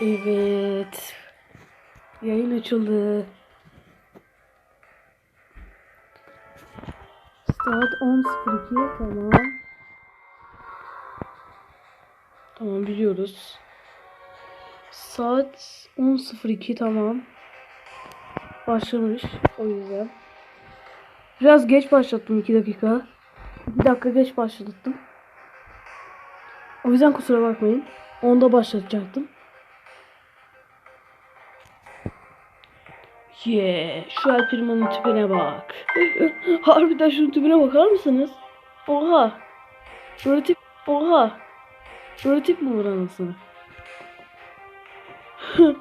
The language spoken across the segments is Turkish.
Evet. Yayın açıldı. Saat 10.02 tamam. Tamam biliyoruz. Saat 10.02 tamam. Başlamış o yüzden. Biraz geç başlattım 2 dakika. 2 dakika geç başlattım. O yüzden kusura bakmayın. Onda başlatacaktım. Yeah, şu El Primo'nun tipine bak. Harbiden şunun tipine bakar mısınız? Oha. Böyle tip, oha. Böyle tip mi var anasını?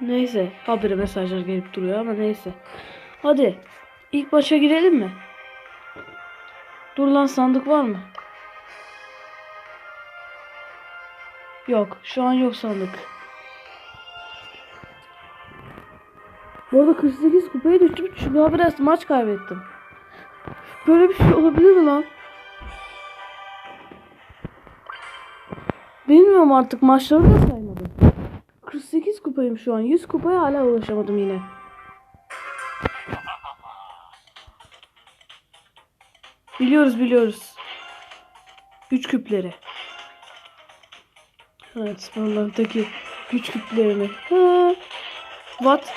neyse, habire mesajlar gelip duruyor ama neyse. Hadi, ilk başa girelim mi? Dur lan sandık var mı? Yok, şu an yok sandık. Bu arada 48 kupaya düştüm çünkü biraz maç kaybettim. Böyle bir şey olabilir mi lan? Bilmiyorum artık maçları da saymadım. 48 kupayım şu an. 100 kupaya hala ulaşamadım yine. Biliyoruz biliyoruz. Güç küpleri. Evet sporlardaki güç küplerini. Ha. What?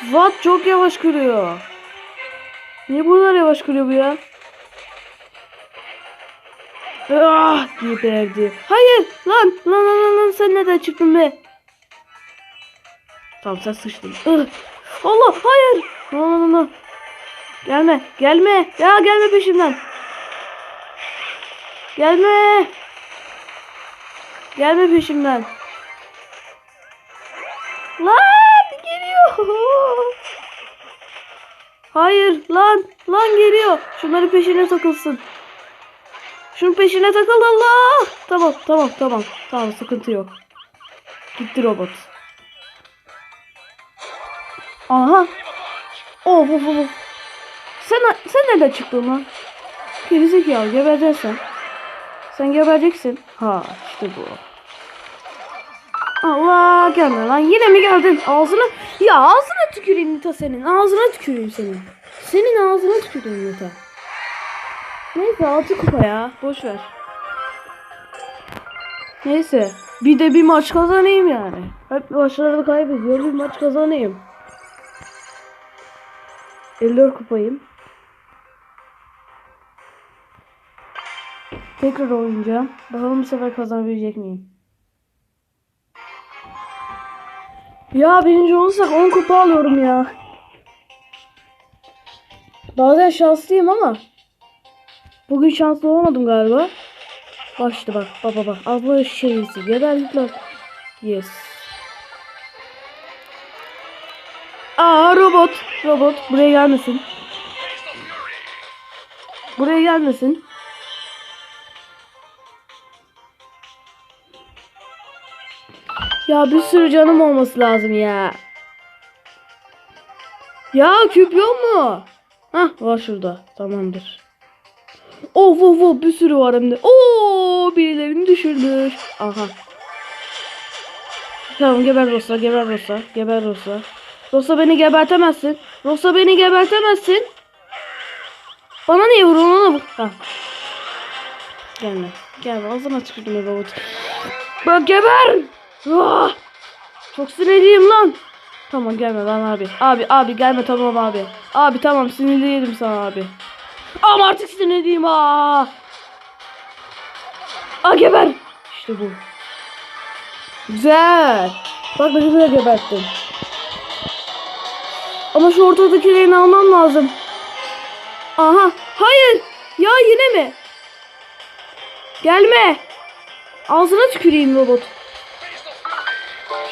What çok yavaş kırıyor. Niye bu kadar yavaş kırıyor bu ya? Ah diye verdi. Hayır lan lan lan lan, sen neden çıktın be? Tamam sen sıçtın. Allah hayır. Lan lan, lan. Gelme gelme ya gelme peşimden. Gelme. Gelme peşimden. Hayır lan lan geliyor. Şunların peşine takılsın. Şunun peşine takıl Allah. Tamam tamam tamam. Tamam sıkıntı yok. Gitti robot. Aha. Of of of. Sen, sen nereden çıktın lan? Gerizekalı gebereceksin sen. Gebereceksin. Ha işte bu. Allah gelme lan yine mi geldin ağzına ya ağzına tüküreyim Nita senin. Ağzına tüküreyim senin. Senin ağzına tüküreyim Nita. Neyse altı kupa ya. Boş ver. Neyse. Bir de bir maç kazanayım yani. Hep maçlarda kaybediyorum bir maç kazanayım. 54 kupayım. Tekrar oynayacağım. Bakalım bu sefer kazanabilecek miyim Ya birinci olursak 10 kupa alıyorum ya. Bazen şanslıyım ama bugün şanslı olmadım galiba. Bak bak bak al bu şeysi geberdik lan. Yes. Aa robot robot buraya gelmesin. Buraya gelmesin. Ya bir sürü canım olması lazım ya. Ya küp yok mu? Hah var şurada. Tamamdır. Of of of bir sürü var hem de. Oo birilerini düşürdük. Aha. Tamam geber Rosa geber Rosa geber Rosa. Rosa beni gebertemezsin. Rosa beni gebertemezsin. Bana niye vuruyorsun ona? Ha. Gelme. Gelme. Ağzına tükürdüm robot. Bak geber. Çok sinirliyim lan. Tamam gelme lan abi. Abi abi gelme tamam abi. Abi tamam sinirliydim sana abi. Ama artık sinirliyim aa. Aa geber. İşte bu. Güzel. Bak ne güzel geberttim. Ama şu ortadakilerini almam lazım. Aha. Hayır. Ya yine mi? Gelme. Ağzına tüküreyim robot.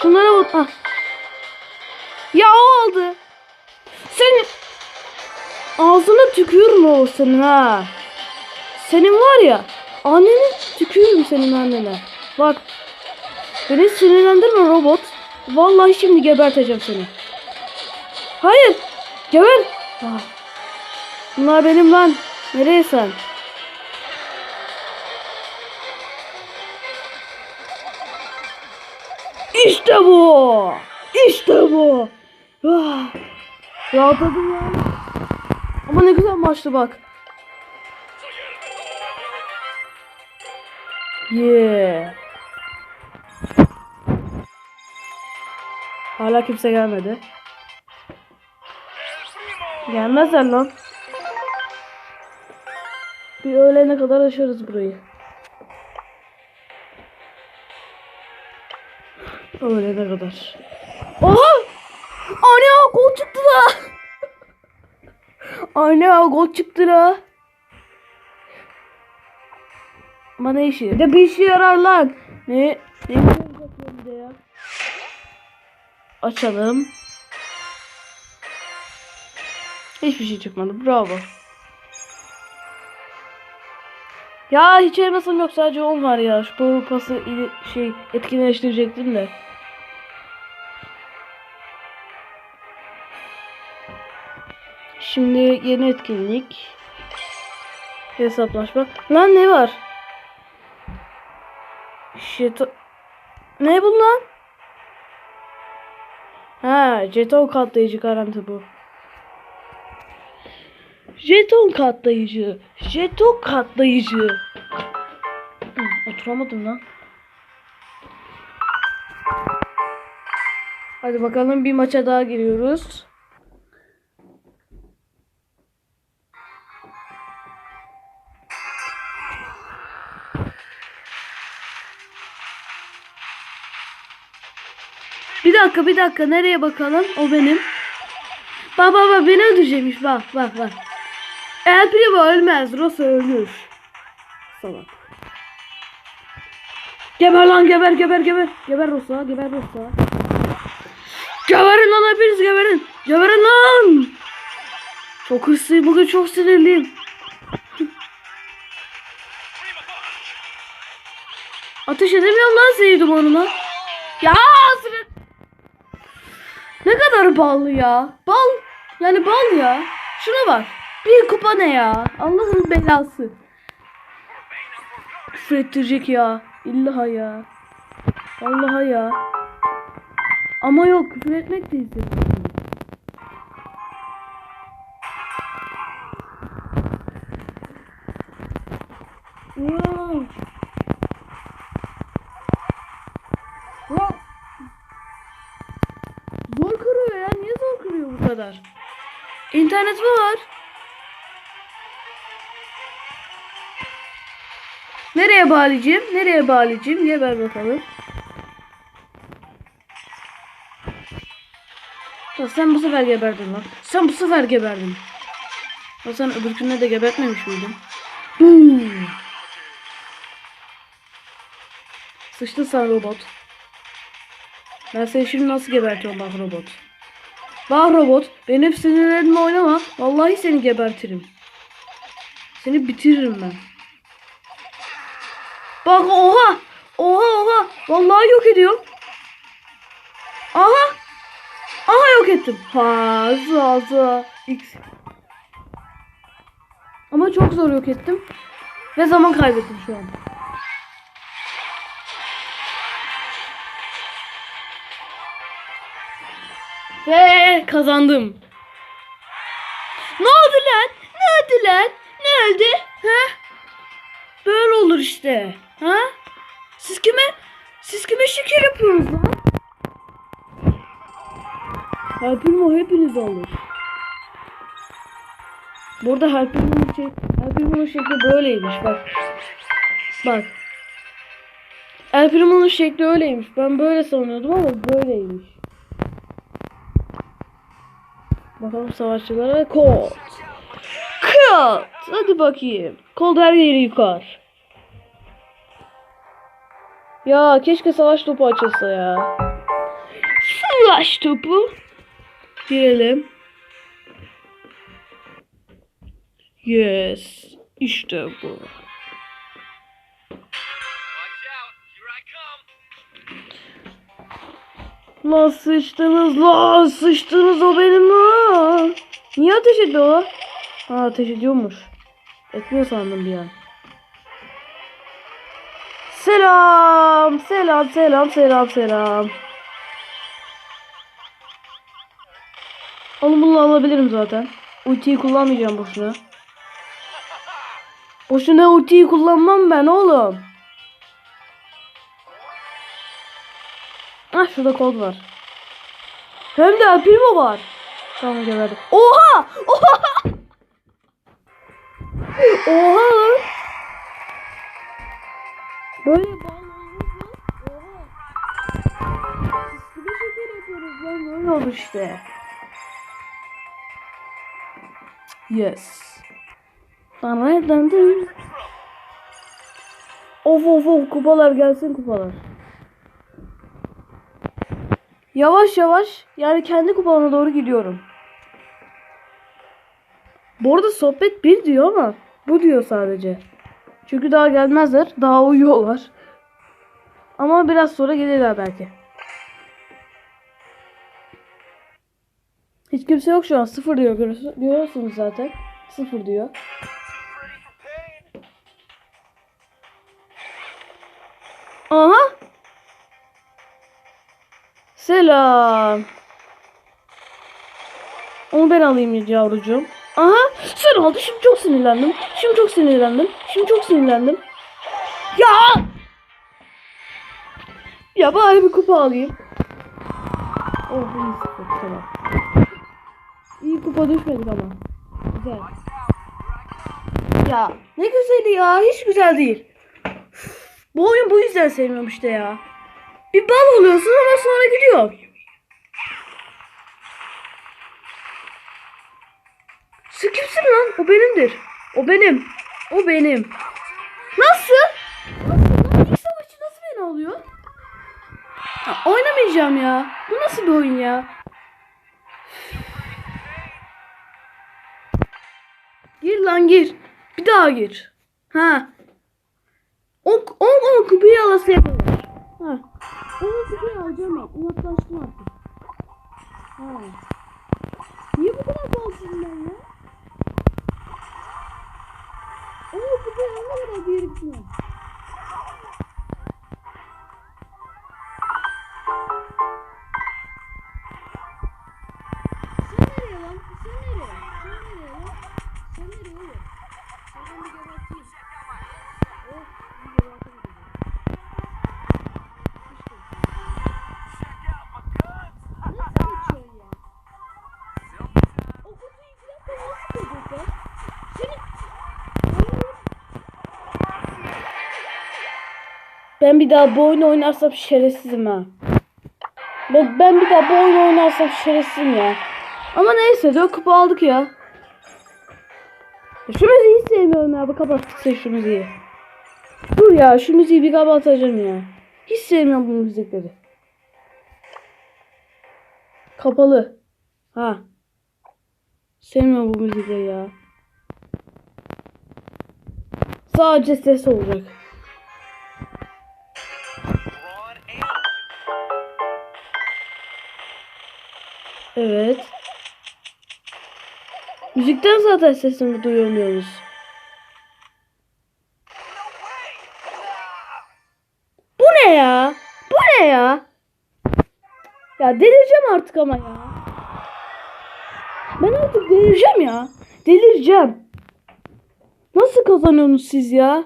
Şunlara bak. Ah. Ya o aldı. Sen ağzına tükürme o senin ha. Senin var ya anneni tükürürüm senin annene. Bak. Beni sinirlendirme robot. Vallahi şimdi geberteceğim seni. Hayır. Geber. Ah. Bunlar benim lan. Nereye sen? İşte bu. İşte bu. Ah, Rahatladım ya. Ama ne güzel maçtı bak. Yeah. Hala kimse gelmedi. Gelmezler lan. Bir öğlene kadar aşarız burayı. Öğlene kadar. Oha! Ana gol çıktı la. Ana gol çıktı la. Ama ne işi? De bir işe yarar lan. Ne? Ne de ya? Açalım. Hiçbir şey çıkmadı. Bravo. Ya hiç elmasım yok sadece 10 var ya. Şu power pası şey etkinleştirecektim de. Şimdi yeni etkinlik. Hesaplaşma. Lan ne var? Jeton... Ne bu lan? Ha, jeton katlayıcı garanti bu. Jeton katlayıcı. Jeton katlayıcı. Hı, Oturamadım lan. Hadi bakalım bir maça daha giriyoruz. Dakika bir dakika nereye bakalım? O benim. Bak bak bak beni öldürecekmiş bak bak bak. El Primo ölmez. Rosa ölür. Salak. Geber lan geber geber geber. Geber Rosa geber Rosa. Geberin lan hepiniz geberin. Geberin lan. Çok hırslıyım bugün çok sinirliyim. Ateş edemiyorum lan seni dumanıma. Ya. Ne kadar bal ya. Bal. Yani bal ya. Şuna bak. Bir kupa ne ya? Allah'ın belası. Küfür ya. İllaha ya. Allah'a ya. Ama yok küfür etmek de bu kadar? İnternet var? Nereye bağlayacağım? Nereye bağlayacağım? Diye ver bakalım. Ya sen bu sefer geberdin lan. Sen bu sefer geberdin. Ya sen öbürkünde de gebertmemiş miydin? Boom. Sıçtın sen robot. Ben seni şimdi nasıl gebertiyorum bak robot. Bak robot benim sinirlerimle oynama. Vallahi seni gebertirim. Seni bitiririm ben. Bak oha. Oha oha. Vallahi yok ediyorum. Aha. Aha yok ettim. Ha za za. X. Ama çok zor yok ettim. Ve zaman kaybettim şu an. Ve kazandım. Ne oldu lan? Ne oldu lan? Ne oldu? Ha? Böyle olur işte. Ha? Siz kime siz kime şeker yapıyorsunuz lan? Helpimo hepiniz olur. Burada Helpimo'nun şey, Helpimo'nun şekli böyleymiş bak. Bak. El Primo'nun şekli öyleymiş. Ben böyle sanıyordum ama böyleymiş. Bakalım savaşçılara kod. Kod. Hadi bakayım. Kod her yeri yıkar. Ya keşke savaş topu açılsa ya. Savaş topu. Girelim. Yes. İşte bu. La sıçtınız la sıçtınız o benim la. Niye ateş ediyor la? Ha ateş ediyormuş. Etmiyor sandım bir an. Selam selam selam selam selam. Onu bunu alabilirim zaten. Ultiyi kullanmayacağım boşuna. Boşuna ultiyi kullanmam ben oğlum. Ah şurada kod var. Hem de Primo var. Tamam geberdim. Oha! Oha! Oha. Böyle. Böyle olur işte. Yes. Bana döndüm. Of of of kupalar gelsin kupalar. Yavaş yavaş yani kendi kupama doğru gidiyorum. Bu arada sohbet bir diyor ama bu diyor sadece. Çünkü daha gelmezler. Daha uyuyorlar. Ama biraz sonra gelirler belki. Hiç kimse yok şu an. Sıfır diyor. Görüyorsun- Görüyorsunuz zaten. Sıfır diyor. Aha. Selam. Onu ben alayım yavrucuğum. Aha sen aldı. Şimdi çok sinirlendim. Şimdi çok sinirlendim. Şimdi çok sinirlendim. Ya! Ya bari bir kupa alayım. Oh iyi. Tamam. İyi kupa düşmedik ama. Güzel. Ya ne güzeli ya. Hiç güzel değil. Bu oyun bu yüzden sevmiyorum işte ya. Bir bal oluyorsun ama sonra gidiyor. Sen kimsin lan? O benimdir. O benim. O benim. Nasıl? Nasıl lan? İlk savaşçı nasıl beni alıyor? Ha, oynamayacağım ya. Bu nasıl bir oyun ya? Gir lan gir. Bir daha gir. Ha. O, o, o kupayı alası yapıyorlar. Ha. O kupayı alacağım ben. Uzaklaştım artık. Ha. Niye bu kadar balsızım ben ya? O kupayı alana kadar bir yere bir daha bu oyunu oynarsam şerefsizim ha. Ben, ben bir daha bu oyunu oynarsam şerefsizim ya. Ama neyse 4 kupa aldık ya. Şu müziği hiç sevmiyorum ya. Bir kapattık sen şu müziği. Dur ya şu müziği bir kapatacağım ya. Hiç sevmiyorum bu müzikleri. Kapalı. Ha. Sevmiyorum bu müzikleri ya. Sadece ses olacak. Evet. Müzikten zaten sesimi duyamıyoruz. Bu ne ya? Bu ne ya? Ya delireceğim artık ama ya. Ben artık delireceğim ya. Delireceğim. Nasıl kazanıyorsunuz siz ya?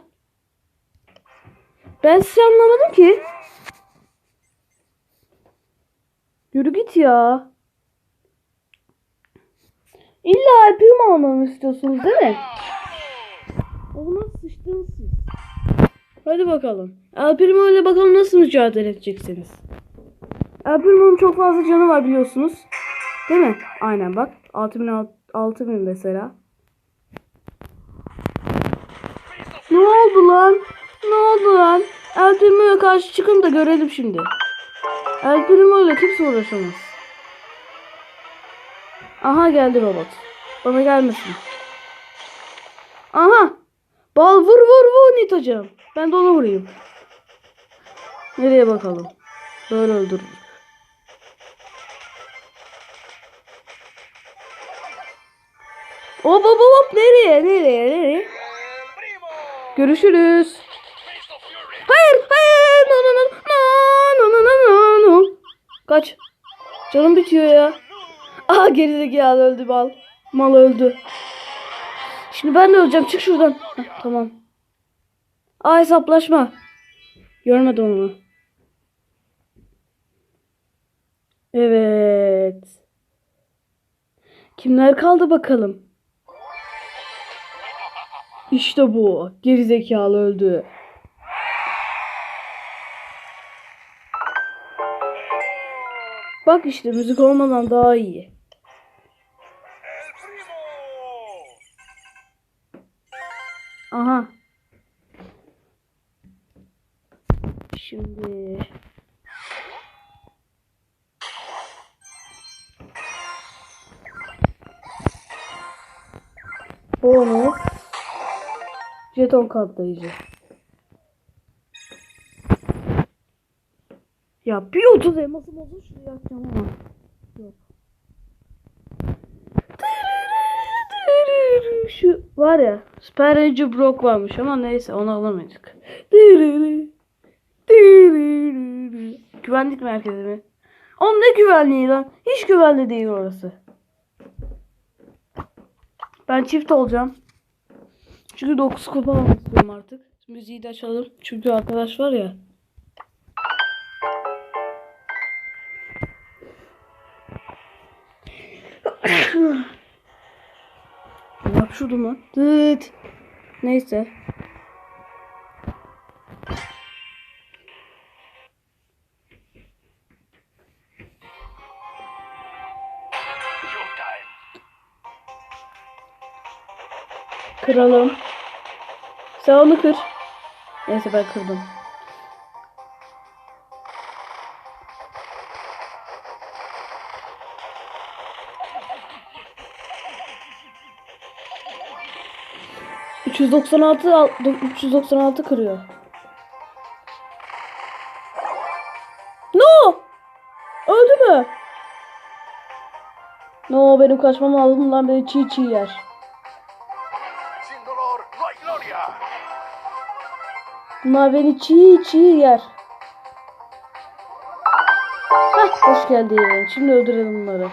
Ben sizi anlamadım ki. Yürü git ya. İlla yapayım almamı istiyorsunuz değil mi? Ona sıçtınız siz. Hadi bakalım. El Primo ile bakalım nasıl mücadele edeceksiniz. El Primo'nun çok fazla canı var biliyorsunuz. Değil mi? Aynen bak. 6000 6000 mesela. Ne oldu lan? Ne oldu lan? El Primo'ya karşı çıkın da görelim şimdi. El Primo ile kimse uğraşamaz. Aha geldi robot. Bana gelmesin. Aha. Bal vur vur vur Nitacığım. Ben de ona vurayım. Nereye bakalım? Böyle öldürür. Hop hop hop nereye nereye nereye? Görüşürüz. Hayır hayır no no no no no no no no. Kaç. Canım bitiyor ya. Aa gerizekalı öldü mal. Mal öldü. Şimdi ben de öleceğim. Çık şuradan. Heh, tamam. Aa hesaplaşma. Görmedim onu. Evet. Kimler kaldı bakalım? İşte bu. Gerizekalı öldü. Bak işte müzik olmadan daha iyi. Şimdi bonus jeton katlayıcı. Ya bir 30 elmasım olsun şunu yakacağım ama. Yok. Şu var ya Super Ranger Brock varmış ama neyse onu alamadık. Güvenlik merkezi mi? Oğlum ne güvenliği lan? Hiç güvenli değil orası. Ben çift olacağım. Çünkü 9 kupa almak artık. Müziği de açalım. Çünkü arkadaş var ya. Yap şunu lan. Dıt. Neyse. Kıralım. Sen onu kır. Neyse ben kırdım. ...396 al- 396 kırıyor. No! Öldü mü? No benim kaçmam lazım lan beni çiğ çiğ yer. Bunlar beni çiğ çiğ yer. Hah hoş geldin. Şimdi öldürelim bunları.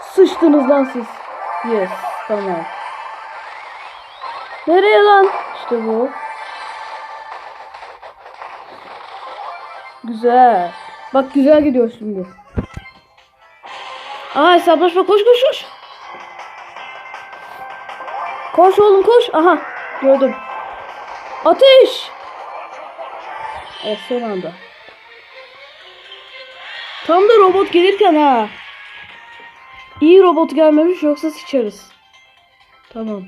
Sıçtınız lan siz. Yes tamam. Nereye lan? İşte bu. Güzel. Bak güzel gidiyor şimdi. Aa hesaplaşma koş koş koş. Koş oğlum koş. Aha gördüm. Ateş! Evet son anda. Tam da robot gelirken ha. İyi robot gelmemiş yoksa sıçarız. Tamam.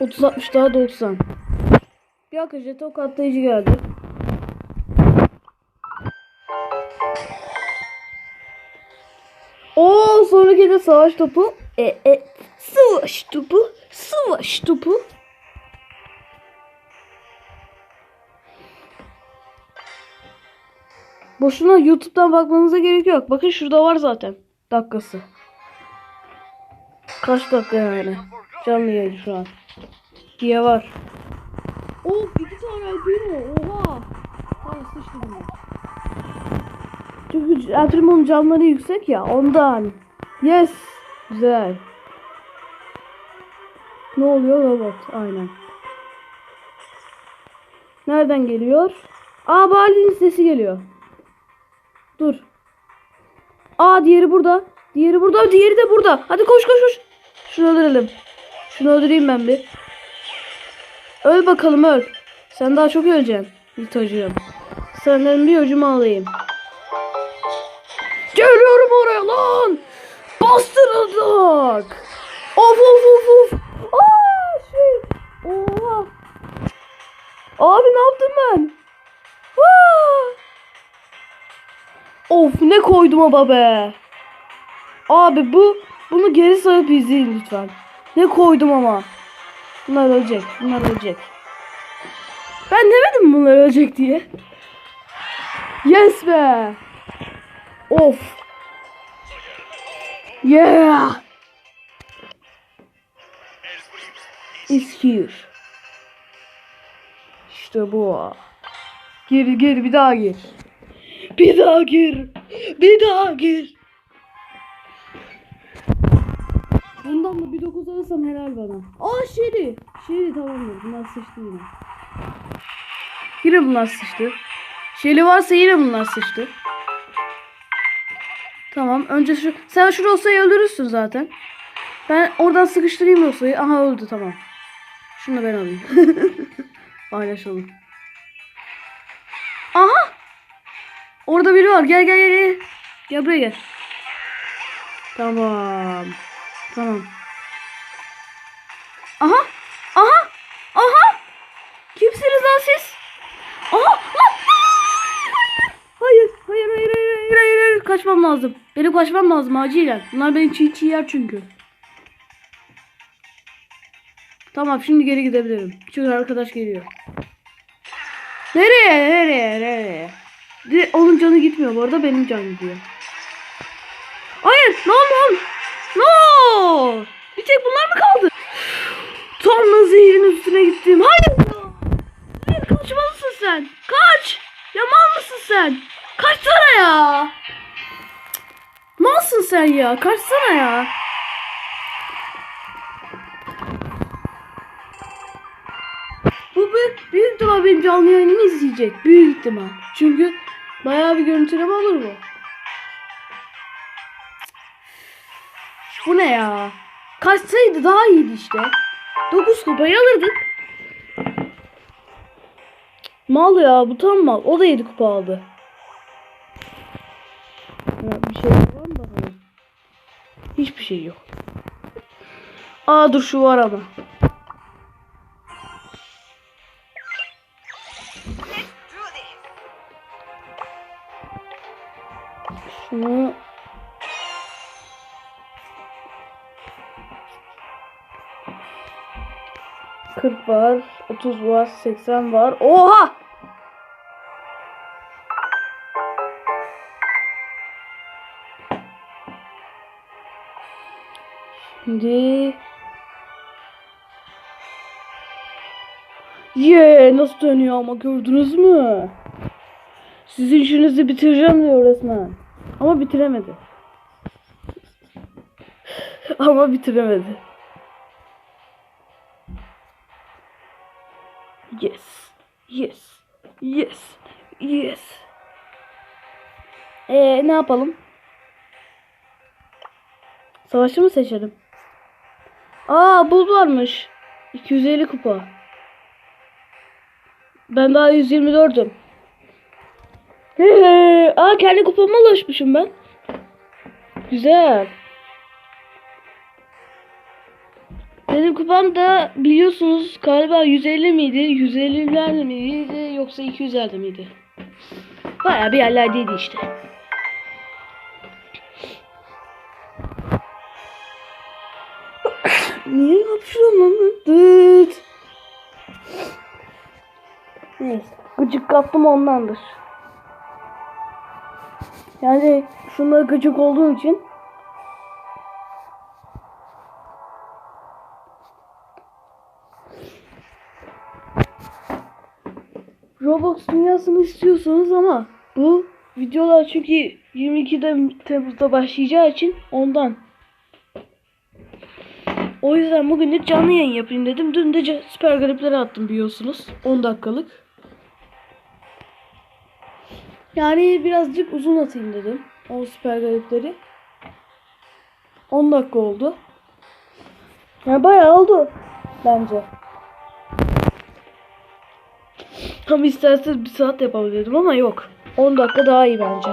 Otuz altmış daha doksan. Bir dakika jeton katlayıcı geldi. Oo sonraki de savaş topu. E, e, savaş topu. Savaş topu. Boşuna YouTube'dan bakmanıza gerek yok. Bakın şurada var zaten. Dakikası. Kaç dakika yani? Canlı yayın şu an. Diye var. Çünkü El Primo'nun canları yüksek ya ondan. Yes. Güzel. Ne oluyor robot? Aynen. Nereden geliyor? Aa Bali'nin sesi geliyor. Dur. Aa diğeri burada. Diğeri burada. Diğeri de burada. Hadi koş koş koş. Şunu öldürelim. Şunu öldüreyim ben bir. Öl bakalım öl. Sen daha çok öleceksin. Litocuğum. Senden bir ucumu alayım. Geliyorum oraya lan. Bastırıldık. Of of of of. Aa şey. Oha. Abi ne yaptım ben? Aa! Of ne koydum ama be. Abi bu bunu geri sarıp izleyin lütfen. Ne koydum ama. Bunlar ölecek. Bunlar ölecek. Ben demedim bunlar ölecek diye. Yes be. Of. Yeah! Is here. İşte bu. Gir gir bir daha gir. Bir daha gir. Bir daha gir. Bundan da bir dokuz alırsam helal bana. Aa Şeri. Şeri tamamdır. Bunlar sıçtı yine. Yine bunlar sıçtı. Şeli varsa yine bunlar sıçtı. Tamam. Önce şu... Sen şu Rosa'yı öldürürsün zaten. Ben oradan sıkıştırayım Rosa'yı. Aha öldü tamam. Şunu ben alayım. Paylaşalım. Aha! Orada biri var. Gel gel gel gel. Gel buraya gel. Tamam. Tamam. Aha! Aha! Kimsiniz lan siz? Aha! Lan! Hayır, hayır, hayır, hayır, hayır, hayır, hayır. Kaçmam lazım. Benim kaçmam lazım acilen. Bunlar beni çiğ çiğ yer çünkü. Tamam şimdi geri gidebilirim. Çünkü arkadaş geliyor. Nereye? Nereye? Nereye? Direkt onun canı gitmiyor bu arada benim canım gidiyor. Hayır! No no! No! Bir tek bunlar mı kaldı? Tam da zehrin üstüne gittim. Hayır! Hayır kaçmalısın sen. Kaç! Ya mal mısın sen? Kaçsana ya. Malsın sen ya. Kaçsana ya. Bu büyük, büyük ihtimal benim canlı yayınımı izleyecek. Büyük ihtimal. Çünkü bayağı bir görüntüleme olur bu. Bu ne ya? Kaçsaydı daha iyiydi işte. 9 kupayı alırdık. Mal ya bu tam mal. O da 7 kupa aldı. Ya bir şey var mı bakalım? Hiçbir şey yok. Aa dur şu var ama. Şunu Kırk var, 30 var, 80 var. Oha! Şimdi Ye nasıl dönüyor ama gördünüz mü? Sizin işinizi bitireceğim diyor resmen. Ama bitiremedi. ama bitiremedi. Yes. Yes. Yes. Yes. Ee, ne yapalım? Savaşı mı seçelim? Aa bul varmış. 250 kupa. Ben daha 124'üm. Hehe. Aa kendi kupama ulaşmışım ben. Güzel. Benim kupam da biliyorsunuz galiba 150 miydi? 150'ler miydi yoksa 200'lerde miydi? Baya bir yerlerdeydi işte. Niye yapıyorum lan? Dıt. Neyse. Gıcık kaptım ondandır. Yani şunlara gıcık olduğum için Roblox dünyasını istiyorsanız ama bu videolar çünkü 22'de Temmuz'da başlayacağı için ondan. O yüzden bugünlük canlı yayın yapayım dedim. Dün de süper garipleri attım biliyorsunuz. 10 dakikalık. Yani birazcık uzun atayım dedim. O süper garipleri. 10 dakika oldu. Yani bayağı oldu. Bence. Tam isterseniz bir saat yapabilirdim ama yok. 10 dakika daha iyi bence.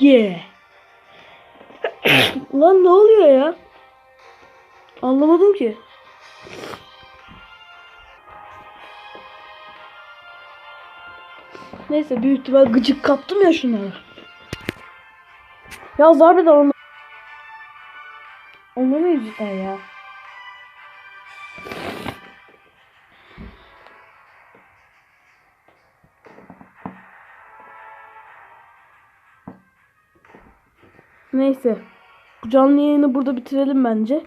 Yeah. Lan ne oluyor ya? Anlamadım ki. Neyse büyük ihtimal gıcık kaptım ya şunları. Ya harbiden onlar... Onları yüzünden ya. Neyse. Bu canlı yayını burada bitirelim bence.